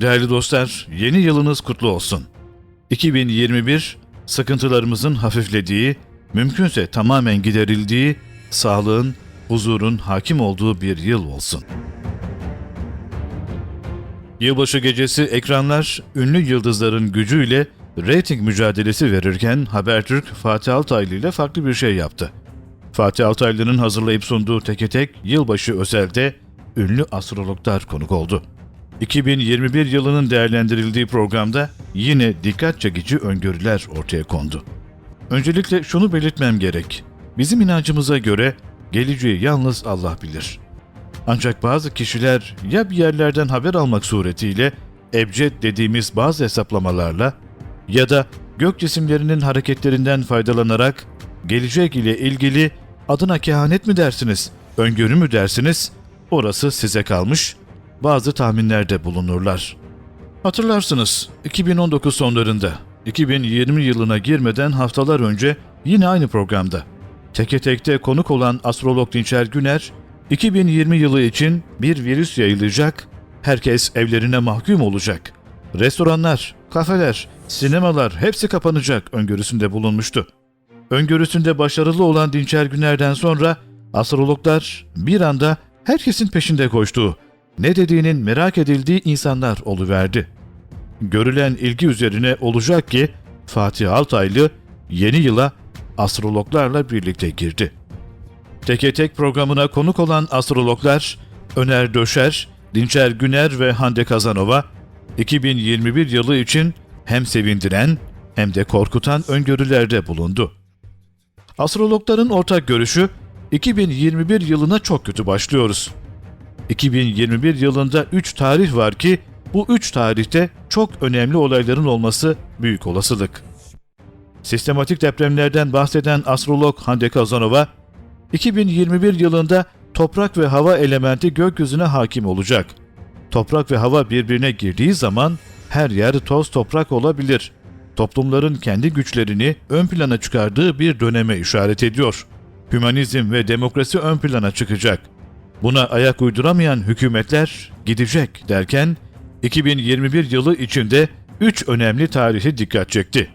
Değerli dostlar, yeni yılınız kutlu olsun. 2021, sıkıntılarımızın hafiflediği, mümkünse tamamen giderildiği, sağlığın, huzurun hakim olduğu bir yıl olsun. Yılbaşı gecesi ekranlar ünlü yıldızların gücüyle reyting mücadelesi verirken Habertürk Fatih Altaylı ile farklı bir şey yaptı. Fatih Altaylı'nın hazırlayıp sunduğu teke tek yılbaşı özelde ünlü astrologlar konuk oldu. 2021 yılının değerlendirildiği programda yine dikkat çekici öngörüler ortaya kondu. Öncelikle şunu belirtmem gerek. Bizim inancımıza göre geleceği yalnız Allah bilir. Ancak bazı kişiler ya bir yerlerden haber almak suretiyle ebced dediğimiz bazı hesaplamalarla ya da gök cisimlerinin hareketlerinden faydalanarak gelecek ile ilgili adına kehanet mi dersiniz, öngörü mü dersiniz, orası size kalmış, bazı tahminlerde bulunurlar. Hatırlarsınız 2019 sonlarında 2020 yılına girmeden haftalar önce yine aynı programda Teke Tek'te konuk olan astrolog Dinçer Güner 2020 yılı için bir virüs yayılacak, herkes evlerine mahkum olacak. Restoranlar, kafeler, sinemalar hepsi kapanacak öngörüsünde bulunmuştu. Öngörüsünde başarılı olan Dinçer Güner'den sonra astrologlar bir anda herkesin peşinde koştuğu, ne dediğinin merak edildiği insanlar oluverdi. Görülen ilgi üzerine olacak ki Fatih Altaylı yeni yıla astrologlarla birlikte girdi. Teke Tek programına konuk olan astrologlar Öner Döşer, Dinçer Güner ve Hande Kazanova 2021 yılı için hem sevindiren hem de korkutan öngörülerde bulundu. Astrologların ortak görüşü 2021 yılına çok kötü başlıyoruz. 2021 yılında 3 tarih var ki bu 3 tarihte çok önemli olayların olması büyük olasılık. Sistematik depremlerden bahseden astrolog Hande Kazanova, 2021 yılında toprak ve hava elementi gökyüzüne hakim olacak. Toprak ve hava birbirine girdiği zaman her yer toz toprak olabilir. Toplumların kendi güçlerini ön plana çıkardığı bir döneme işaret ediyor. Hümanizm ve demokrasi ön plana çıkacak. Buna ayak uyduramayan hükümetler gidecek derken 2021 yılı içinde 3 önemli tarihi dikkat çekti.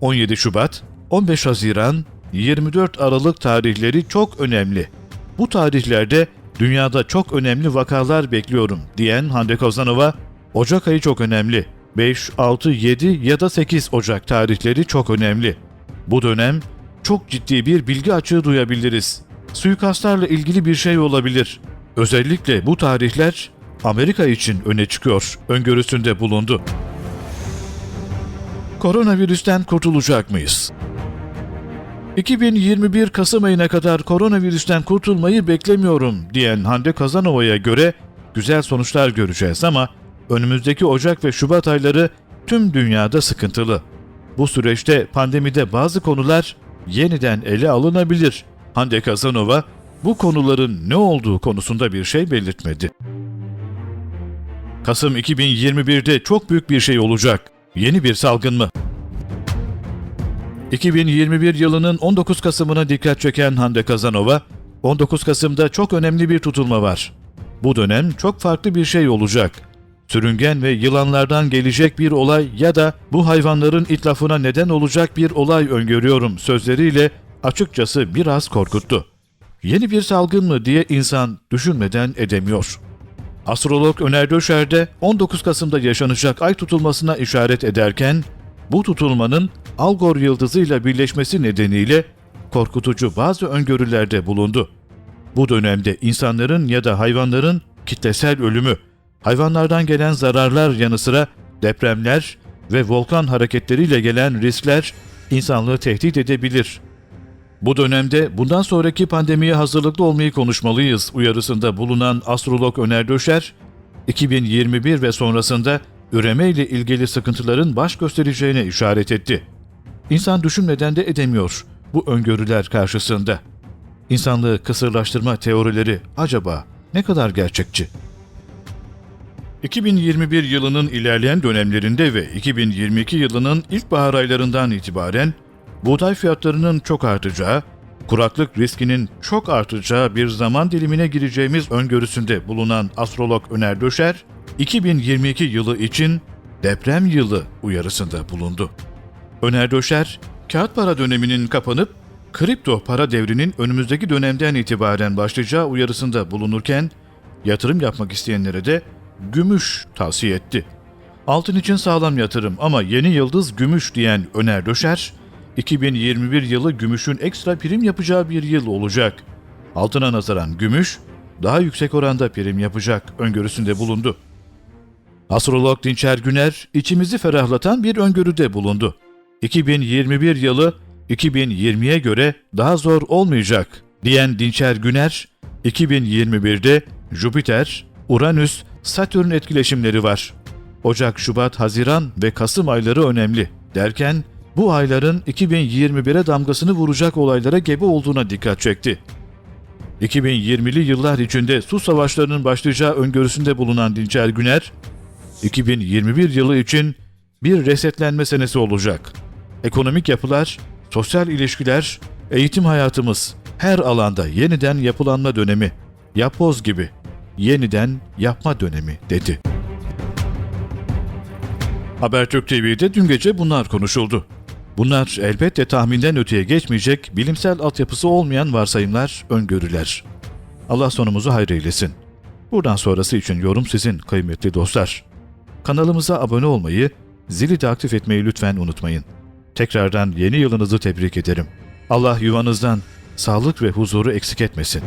17 Şubat, 15 Haziran, 24 Aralık tarihleri çok önemli. Bu tarihlerde dünyada çok önemli vakalar bekliyorum diyen Hande Kozanova, Ocak ayı çok önemli. 5, 6, 7 ya da 8 Ocak tarihleri çok önemli. Bu dönem çok ciddi bir bilgi açığı duyabiliriz. Suikastlarla ilgili bir şey olabilir. Özellikle bu tarihler Amerika için öne çıkıyor öngörüsünde bulundu. Koronavirüsten kurtulacak mıyız? 2021 Kasım ayına kadar koronavirüsten kurtulmayı beklemiyorum diyen Hande Kazanova'ya göre güzel sonuçlar göreceğiz ama önümüzdeki Ocak ve Şubat ayları tüm dünyada sıkıntılı. Bu süreçte pandemide bazı konular yeniden ele alınabilir. Hande Kazanova bu konuların ne olduğu konusunda bir şey belirtmedi. Kasım 2021'de çok büyük bir şey olacak. Yeni bir salgın mı? 2021 yılının 19 Kasım'ına dikkat çeken Hande Kazanova, 19 Kasım'da çok önemli bir tutulma var. Bu dönem çok farklı bir şey olacak. Sürüngen ve yılanlardan gelecek bir olay ya da bu hayvanların itlafına neden olacak bir olay öngörüyorum sözleriyle açıkçası biraz korkuttu. Yeni bir salgın mı diye insan düşünmeden edemiyor. Astrolog Öner Döşer de 19 Kasım'da yaşanacak ay tutulmasına işaret ederken, bu tutulmanın Algor yıldızıyla birleşmesi nedeniyle korkutucu bazı öngörülerde bulundu. Bu dönemde insanların ya da hayvanların kitlesel ölümü, hayvanlardan gelen zararlar yanı sıra depremler ve volkan hareketleriyle gelen riskler insanlığı tehdit edebilir. Bu dönemde bundan sonraki pandemiye hazırlıklı olmayı konuşmalıyız uyarısında bulunan astrolog Öner Döşer, 2021 ve sonrasında üreme ile ilgili sıkıntıların baş göstereceğine işaret etti. İnsan düşünmeden de edemiyor bu öngörüler karşısında. İnsanlığı kısırlaştırma teorileri acaba ne kadar gerçekçi? 2021 yılının ilerleyen dönemlerinde ve 2022 yılının ilkbahar aylarından itibaren buğday fiyatlarının çok artacağı, kuraklık riskinin çok artacağı bir zaman dilimine gireceğimiz öngörüsünde bulunan astrolog Öner Döşer, 2022 yılı için deprem yılı uyarısında bulundu. Öner Döşer, kağıt para döneminin kapanıp kripto para devrinin önümüzdeki dönemden itibaren başlayacağı uyarısında bulunurken, yatırım yapmak isteyenlere de gümüş tavsiye etti. Altın için sağlam yatırım ama yeni yıldız gümüş diyen Öner Döşer, 2021 yılı gümüşün ekstra prim yapacağı bir yıl olacak. Altına nazaran gümüş daha yüksek oranda prim yapacak öngörüsünde bulundu. Astrolog Dinçer Güner içimizi ferahlatan bir öngörüde bulundu. 2021 yılı 2020'ye göre daha zor olmayacak diyen Dinçer Güner, 2021'de Jüpiter, Uranüs, Satürn etkileşimleri var. Ocak, Şubat, Haziran ve Kasım ayları önemli derken bu ayların 2021'e damgasını vuracak olaylara gebe olduğuna dikkat çekti. 2020'li yıllar içinde su savaşlarının başlayacağı öngörüsünde bulunan Dinçer Güner, 2021 yılı için bir resetlenme senesi olacak. Ekonomik yapılar, sosyal ilişkiler, eğitim hayatımız her alanda yeniden yapılanma dönemi, yapboz gibi yeniden yapma dönemi dedi. Habertürk TV'de dün gece bunlar konuşuldu. Bunlar elbette tahminden öteye geçmeyecek, bilimsel altyapısı olmayan varsayımlar, öngörüler. Allah sonumuzu hayır eylesin. Buradan sonrası için yorum sizin kıymetli dostlar. Kanalımıza abone olmayı, zili de aktif etmeyi lütfen unutmayın. Tekrardan yeni yılınızı tebrik ederim. Allah yuvanızdan sağlık ve huzuru eksik etmesin.